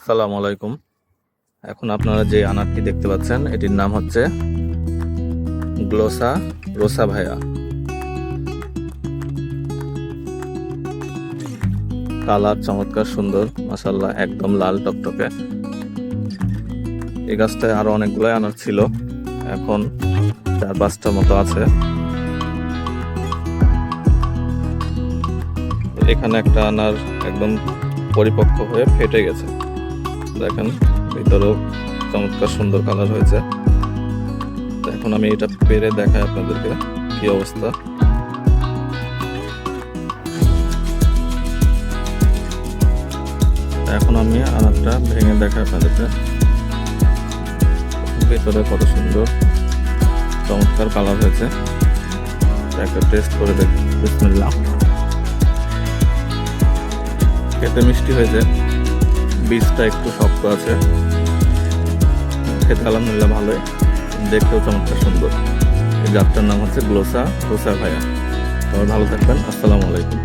আসসালামু আলাইকুম। এখন আপনারা যে আনারটি দেখতে পাচ্ছেন, এটির নাম হচ্ছে গ্লোসা রোসা ভাইয়া কালার চমৎকার, সুন্দর মাসাল্লাহ একদম লাল টকটকে। এই গাছটায় আরও অনেকগুলো আনার ছিল। এখন চার পাঁচটা মতো আছে। এখানে একটা আনার একদম পরিপক্ক হয়ে ফেটে গেছে। দেখেন, ভিতরেও চমৎকার সুন্দর কালার হয়েছে। এখন আমি এটা পেরে দেখাই আপনাদেরকে কি অবস্থা। এখন আমি আর একটা ভেঙে দেখাই আপনাদেরকে। ভিতরে কত সুন্দর, চমৎকার কালার হয়েছে। একটা টেস্ট করে দেখি, বিসমিল্লাহ। খেতে মিষ্টি হয়েছে। বীজটা একটু শক্ত আছে। খেতে আলহামদুলিল্লাহ ভালোই। দেখতেও চমৎকার সুন্দর। এই জাতটার নাম হচ্ছে গ্লোসা গ্লোসা ভাইয়া সবাই ভালো থাকবেন। আসসালামু আলাইকুম।